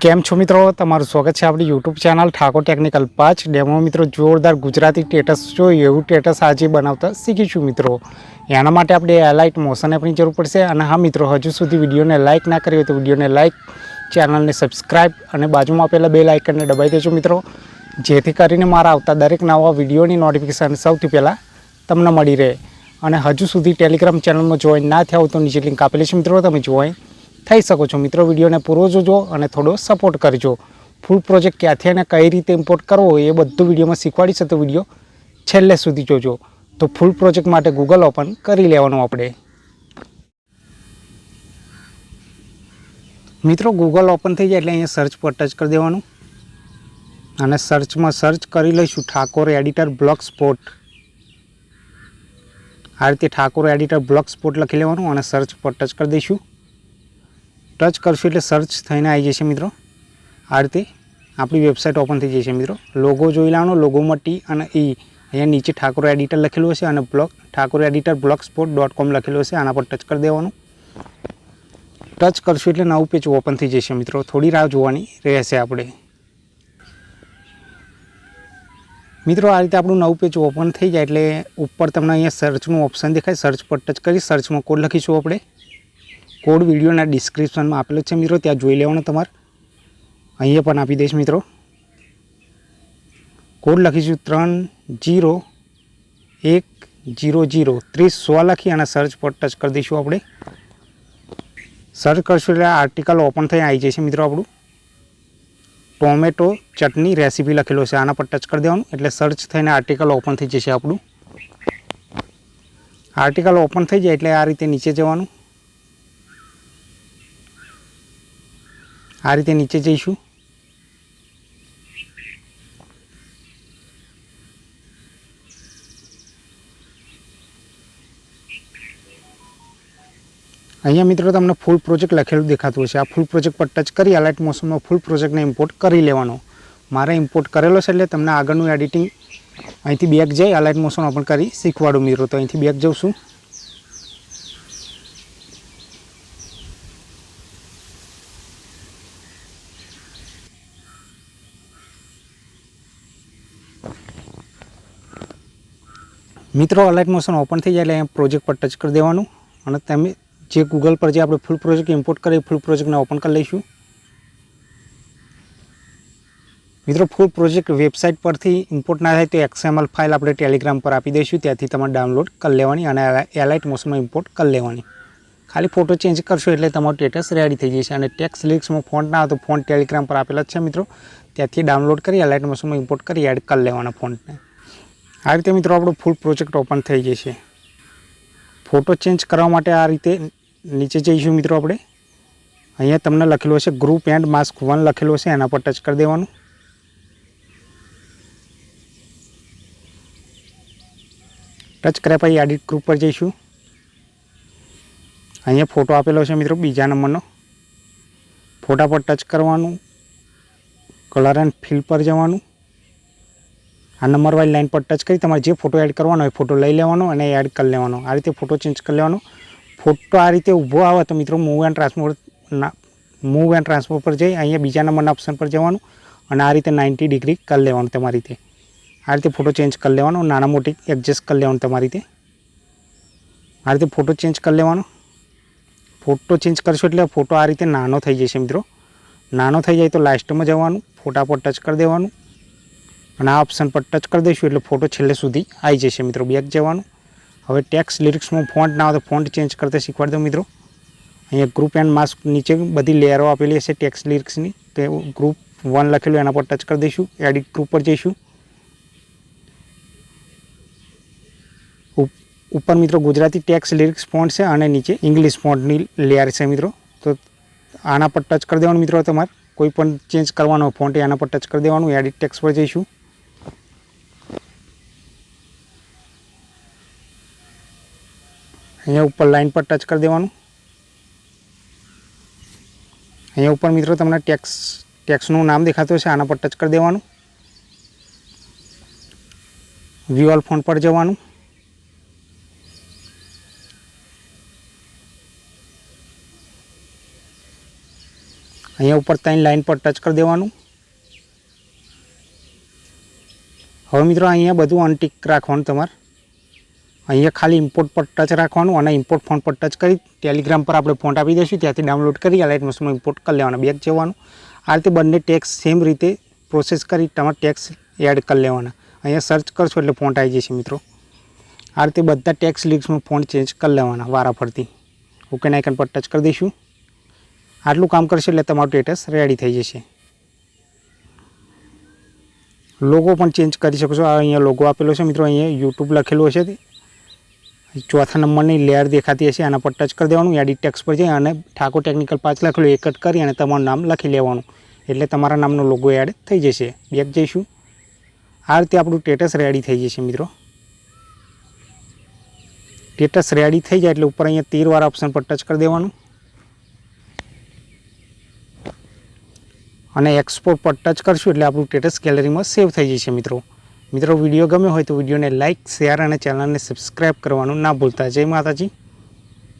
કેમ છો મિત્રો? તમારું સ્વાગત છે આપણી યુટ્યુબ ચેનલ ઠાકોર ટેકનિકલ પાંચ ડેમો મિત્રો, જોરદાર ગુજરાતી ટેટસ જોઈએ એવું ટેટસ આજે બનાવતા શીખીશું મિત્રો. એના માટે આપણે એલાઇટ મોશન એપની જરૂર પડશે અને હા મિત્રો, હજુ સુધી વિડીયોને લાઇક ના કરી હોય તો વિડીયોને લાઇક ચેનલને સબસ્ક્રાઇબ અને બાજુમાં આપેલા બે લાઇકનને દબાઈ દેજો મિત્રો. જેથી કરીને મારા આવતા દરેક નવા વિડીયોની નોટિફિકેશન સૌથી પહેલાં તમને મળી રહે. અને હજુ સુધી ટેલિગ્રામ ચેનલમાં જોઈન ના થયા હોય તો નીચે લિંક આપેલી છે મિત્રો, તમે જોઈન થઈ શકો છો. મિત્રો, વિડીયોને પૂરો જોજો અને થોડો સપોર્ટ કરજો. ફૂલ પ્રોજેક્ટ ક્યાંથી અને કઈ રીતે ઇમ્પોર્ટ કરવો એ બધું વિડીયોમાં શીખવાડીશ તો વીડિયો છેલ્લે સુધી જોજો. તો ફૂલ પ્રોજેક્ટ માટે ગૂગલ ઓપન કરી લેવાનું આપણે. મિત્રો ગૂગલ ઓપન થઈ જાય એટલે અહીંયા સર્ચ પર ટચ કરી દેવાનું. અને સર્ચમાં સર્ચ કરી લઈશું. ઠાકોર એડિટર બ્લોક સ્પોટ આ રીતે ઠાકોર એડિટર બ્લોક સ્પોટ લખી લેવાનું અને સર્ચ પર ટચ કરી દઈશું. ટચ કરશું એટલે સર્ચ થઈને આવી જશે મિત્રો. આ રીતે આપણી વેબસાઇટ ઓપન થઈ જશે મિત્રો. લોગો જોઈ લેવાનો લોગોમાં ટી અને ઈ અહીંયા નીચે ઠાકોર એડિટર લખેલું હશે અને blog Thakor editor blogspot dot com લખેલું હશે. આના પર ટચ કરી દેવાનું. ટચ કરશું એટલે નવું પેજ ઓપન થઈ જશે મિત્રો. થોડી રાહ જોવાની રહેશે આપણે. મિત્રો, આ રીતે આપણું નવું પેજ ઓપન થઈ જાય એટલે ઉપર તમને અહીંયા સર્ચનું ઓપ્શન દેખાય. સર્ચ પર ટચ કરી સર્ચમાં કોડ લખીશું આપણે. કોડ વિડીયોના ડિસ્ક્રિપ્શનમાં આપેલો છે મિત્રો, ત્યાં જોઈ લેવાનો તમારે. અહીંયા પણ આપી દઈશ મિત્રો. કોડ લખીશું ત્રણ જીરો એક જીરો જીરો. ત્રીસ સો લખી અને સર્ચ પર ટચ કરી દઈશું આપણે. સર્ચ કરશું એટલે આર્ટિકલ ઓપન થઈ આવી જશે મિત્રો આપણું. ટોમેટો ચટણી રેસીપી લખેલો છે, આના પર ટચ કરી દેવાનું. એટલે સર્ચ થઈને આર્ટિકલ ઓપન થઈ જશે આપણું. આર્ટિકલ ઓપન થઈ જાય એટલે આ રીતે નીચે જવાનું. આ રીતે નીચે જઈશું. અહીંયા મિત્રો તમને ફૂલ પ્રોજેક્ટ લખેલું દેખાતું હશે. આ ફૂલ પ્રોજેક્ટ પર ટચ કરી અલાઇટ મોશનમાં ફૂલ પ્રોજેક્ટને ઇમ્પોર્ટ કરી લેવાનો. મારે ઇમ્પોર્ટ કરેલો છે એટલે તમને આગળનું એડિટિંગ અહીંથી બેક જઈ અલાઇટ મોસમ પણ કરી શીખવાડું મિત્રો. તો અહીંથી બેક જઉં છું. મિત્રો અલાઇટ મોશન ઓપન થઈ જાય એટલે અહીંયા પ્રોજેક્ટ પર ટચ કરી દેવાનું. અને તમે જે ગૂગલ પર જે આપણે ફૂલ પ્રોજેક્ટ ઇમ્પોર્ટ કરીએ ફૂલ પ્રોજેક્ટને ઓપન કરી લઈશું. મિત્રો ફૂલ પ્રોજેક્ટ વેબસાઇટ પરથી ઇમ્પોર્ટ ના થાય તો એક્સએમએલ ફાઇલ આપણે ટેલિગ્રામ પર આપી દઈશું. ત્યાંથી તમારે ડાઉનલોડ કરી લેવાની અને એલાઇટ મોશનમાં ઇમ્પોર્ટ કરી લેવાની. ખાલી ફોટો ચેન્જ કરશો એટલે તમારું સ્ટેટસ રેડી થઈ જશે. અને ટેક્સ લિક્સમાં ફોન્ટ ના આવે તો ફોન્ટ ટેલિગ્રામ પર આપેલા છે મિત્રો. ત્યાંથી ડાઉનલોડ કરી એલાઇટ મોશનમાં ઇમ્પોર્ટ કરી એડ કરી લેવાના ફોન્ટને આ રીતે મિત્રો આપણો ફૂલ પ્રોજેક્ટ ઓપન થઈ જશે ફોટો ચેન્જ કરવા માટે આ રીતે નીચે જઈશું મિત્રો આપણે. અહીંયા તમને લખેલું હશે ગ્રુપ એન્ડ માસ્ક વન લખેલું હશે, એના પર ટચ કરી દેવાનું. ટચ કર્યા પછી એડિટ ગ્રુપ પર જઈશું. અહીંયા ફોટો આપેલો છે મિત્રો બીજા નંબરનો. ફોટા પર ટચ કરવાનું. કલર એન્ડ ફિલ પર જવાનું. આ નંબર લાઇન પર ટચ કરી તમારે જે ફોટો એડ કરવાનો હોય ફોટો લઈ લેવાનો અને એડ કરી લેવાનો. આ રીતે ફોટો ચેન્જ કરી લેવાનો. ફોટો આ રીતે ઊભો આવે તો મિત્રો move and transfer move and transfer પર જઈ અહીંયા બીજા નંબરના ઓપ્શન પર જવાનું અને આ રીતે નાઇન્ટી ડિગ્રી કરી લેવાનું તમારી રીતે. આ રીતે ફોટો ચેન્જ કરી લેવાનો, નાના મોટી એડજસ્ટ કરી લેવાનું તમારી રીતે. આ રીતે ફોટો ચેન્જ કરી લેવાનો. ફોટો ચેન્જ કરશો એટલે ફોટો આ રીતે નાનો થઈ જશે મિત્રો. નાનો થઈ જાય તો લાસ્ટમાં જવાનું, ફોટા પર ટચ કરી દેવાનું. અને આ ઓપ્શન પર ટચ કરી દઈશું એટલે ફોટો છેલ્લે સુધી આવી જશે મિત્રો. બેક જવાનું. હવે ટેક્સ લિરિક્સમાં ફોન્ટ ના આવે તો ફોન્ટ ચેન્જ કરતા શીખવાડી દો મિત્રો. અહીંયા ગ્રુપ એન્ડ માસ્ક નીચે બધી લેયરો આપેલી હશે ટેક્સ લિરિક્સની તો ગ્રુપ વન લખેલું, એના પર ટચ કરી દઈશું. એડિટ ગ્રુપ પર જઈશું. ઉપ- ઉપર મિત્રો ગુજરાતી ટેક્સ લિરિક્સ ફોન્ટ છે અને નીચે ઇંગ્લિશ ફોન્ટની લેયર છે મિત્રો. તો આના પર ટચ કરી દેવાનું મિત્રો તમારે. કોઈ પણ ચેન્જ કરવાનો ફોન્ટ એના પર ટચ કરી દેવાનું. એડિટ ટેક્સ પર જઈશું. અહીંયા ઉપર લાઇન પર ટચ કરી દેવાનું. અહીંયા ઉપર મિત્રો તમને ટેક્સ, ટેક્સનું નામ દેખાતું હશે, આના પર ટચ કરી દેવાનું. વ્યૂ ફોન પર જવાનું. અહીંયા ઉપર ત્રણ લાઇન પર ટચ કરી દેવાનું. હવે મિત્રો અહીંયા બધું અનટીક રાખવાનું તમારે. અહીંયા ખાલી ઇમ્પોર્ટ પર ટચ રાખવાનું અને ઇમ્પોર્ટ ફોન પર ટચ કરી ટેલિગ્રામ પર આપણે ફોન આપી દઈશું. ત્યાંથી ડાઉનલોડ કરી અલાઇટ મોશનમાં ઇમ્પોર્ટ કરી લેવાના બેગ જવાનું. આ રીતે બંને ટેક્સ સેમ રીતે પ્રોસેસ કરી તમારે ટેક્સ એડ કરી લેવાના. અહીંયા સર્ચ કરશો એટલે ફોન્ટ આવી જશે મિત્રો. આ રીતે બધા ટેક્સ લીક્સમાં ફોન્ટ ચેન્જ કરી લેવાના વારાફરતી. ઓકે આઇકન પર ટચ કરી દઈશું. આટલું કામ કરશે એટલે તમારું સ્ટેટસ રેડી થઈ જશે. લોગો પણ ચેન્જ કરી શકો છો. આ અહીંયા લોગો આપેલો છે મિત્રો. અહીંયા યુટ્યુબ લખેલું હશે. ચોથા નંબરની લેયર દેખાતી હશે, આના પર ટચ કરી દેવાનું એડિટ ટેક્સ પર જઈ અને ઠાકોર ટેકનિકલ પાંચ લખેલું એક કટ કરી અને તમારું નામ લખી લેવાનું. એટલે તમારા નામનો લોગો એડ થઈ જશે. બેક જઈશું. આ રીતે આપણું ટેટસ રેડી થઈ જશે મિત્રો. ટેટસ રેડી થઈ જાય એટલે ઉપર અહીંયા તીરવાળા ઓપ્શન પર ટચ કરી દેવાનું. અને એક્સપોર્ટ પર ટચ કરશું એટલે આપણું સ્ટેટસ ગેલેરીમાં સેવ થઈ જશે મિત્રો. મિત્રો વીડિયો ગમ્યો હોય તો વિડીયોને લાઇક શેર અને ચેનલને સબસ્ક્રાઈબ કરવાનું ના ભૂલતા. જય માતાજી.